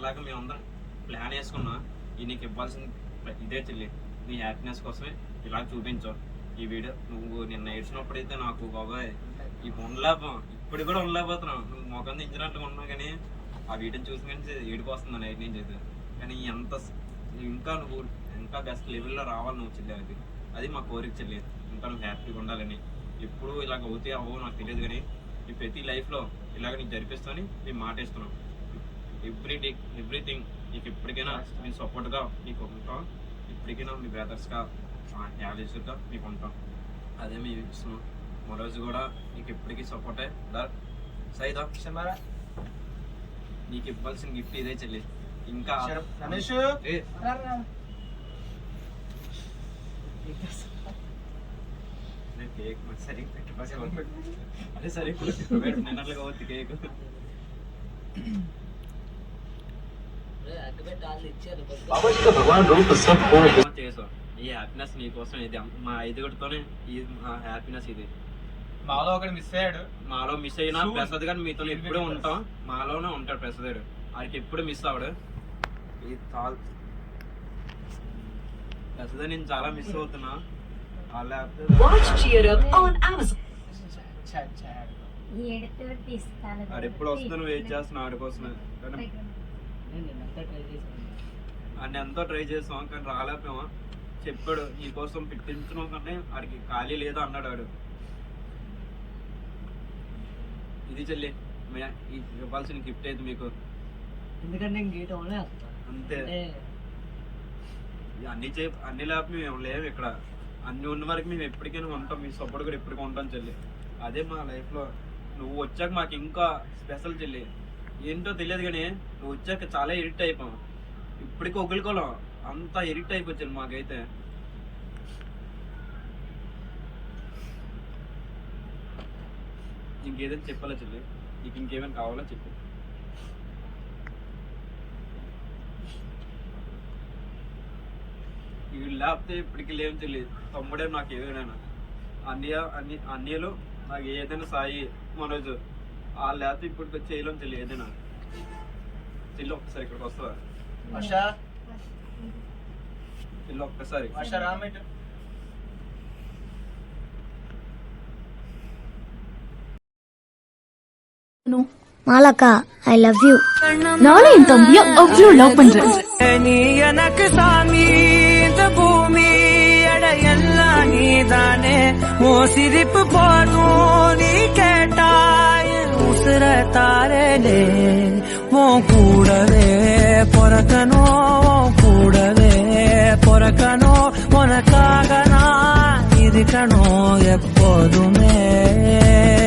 ఇలాగ మేమందరం ప్లాన్ వేసుకున్నా ఈ నీకు ఇవ్వాల్సిన ఇదే చెల్లి నీ హ్యాపీనెస్ కోసమే ఇలా చూపించావు. ఈ వీడియో నువ్వు నిన్న ఏడ్చినప్పుడైతే నాకు బాబాయ్ ఈ ఉండలేపం ఇప్పుడు కూడా ఉండలేకపోతున్నావు. నువ్వు మొఖం దించినట్టుగా ఉన్నావు కానీ ఆ వీడియోని చూసి కానీ ఏడిపోస్తుంది వస్తుంది నైట్ నుంచి అయితే. కానీ ఎంత ఇంకా నువ్వు ఇంకా బెస్ట్ లెవెల్లో రావాలి నువ్వు చెల్లి అది. అది మా కోరిక చెల్లి. ఇంకా నువ్వు హ్యాపీగా ఉండాలని. ఎప్పుడు ఇలాగ అవుతాయి అవ్వవు నాకు తెలియదు కానీ ఈ ప్రతి లైఫ్లో ఇలాగ నీకు జరిపిస్తామని మేము మాట ఎవ్రీ డే ఎవ్రీథింగ్. నీకు ఎప్పటికైనా మేము సపోర్ట్గా నీకు ఉంటాం. ఇప్పటికైనా మీ బ్రదర్స్గా యాలిస్గా మీకు ఉంటాం. అదే మేము ఇస్తున్నాం మరోజు కూడా నీకు ఎప్పటికీ సపోర్టే. దా సైదా. క్షమారా నీకు ఇవ్వాల్సిన గిఫ్ట్ ఇదే చెల్లి. ఇంకా రమేష్. కేక్ మరి పెట్టు అదే సరిగ్గా పెట్టు. కేక్. ఈ హ్యాపీనెస్ నీకోసం ఇది మా ఐదుగురితోనే ఈ మా హ్యాపీనెస్ ఇది మాలో ఒకటి మిస్ అయ్యాడు. మాలో మిస్ అయినా. ప్రసాద్ గారు మీతో ఎప్పుడూ ఉంటాం. మాలోనే ఉంటాడు ప్రసాద్ గారు. ఆయనకి ఎప్పుడు మిస్ అవడు ఇది చాలా ప్రసాద్ నేను చాలా మిస్ అవుతున్నా. ఎప్పుడు వస్తాను వెయిట్ చేస్తున్నా ఆడి కానీ ఆయన ఎంతో ట్రై చేసాం కానీ రాలేకపోయాం. చెప్పాడు నీ కోసం పెట్టించడం కంటే ఆడికి ఖాళీ లేదు అన్నాడు ఆడు. ఇది చెల్లి ఇవ్వాల్సిన గిఫ్ట్ అయితే మీకు? ఎందుకంటే అంతే. అన్ని చే అన్ని లేకపోతే మేము లేవు ఇక్కడ. అన్ని ఉన్న వరకు మేము ఎప్పటికైనా ఉంటాం మీ సపోర్ట్ కూడా ఎప్పటికీ ఉంటాం చెల్లి. అదే మా లైఫ్లో నువ్వు వచ్చాక మాకు ఇంకా స్పెషల్ చెల్లి. ఏంటో తెలియదు కానీ నువ్వు వచ్చాక చాలా ఇరిట్ అయిపోయాం ఇప్పటికీ ఒకరికోలం అంత ఇరిట్ అయిపోయింది మాకైతే. ఇంకేదైనా చెప్పాలా చెల్లి? నీకు ఇంకేమైనా కావాలా చెప్పు. వీళ్ళు లేకపోతే ఇప్పటికి లేవు తెలియదు తమ్ముడే నాకు ఏదైనా అన్నయ్య అన్ని అన్నయ్యలు నాకు ఏదైనా సాయి మనోజ్. వాళ్ళు లేకపోతే ఇప్పుడు చేయలేం తెలియదు ఏదైనా చెల్లి ఒక్కసారి ఇక్కడికి వస్తావా వర్ష చెల్లి ఒక్కసారి వర్ష రామేట్ மாலாக்கா ஐ லவ் யூ நானும் என் தம்பிய அவ்வளோ லவ் பண்றேன் நீ எனக்கு சாமி இந்த பூமி அட எல்லாம் நீதானே ஓ சிரிப்பு போதும் நீ கேட்டாய் உசுர தாரலே உன் கூடவே பிறக்கணும் உன் கூடவே பிறக்கணும். உனக்காக நான் இருக்கணும் எப்போதுமே. உன் கூடவே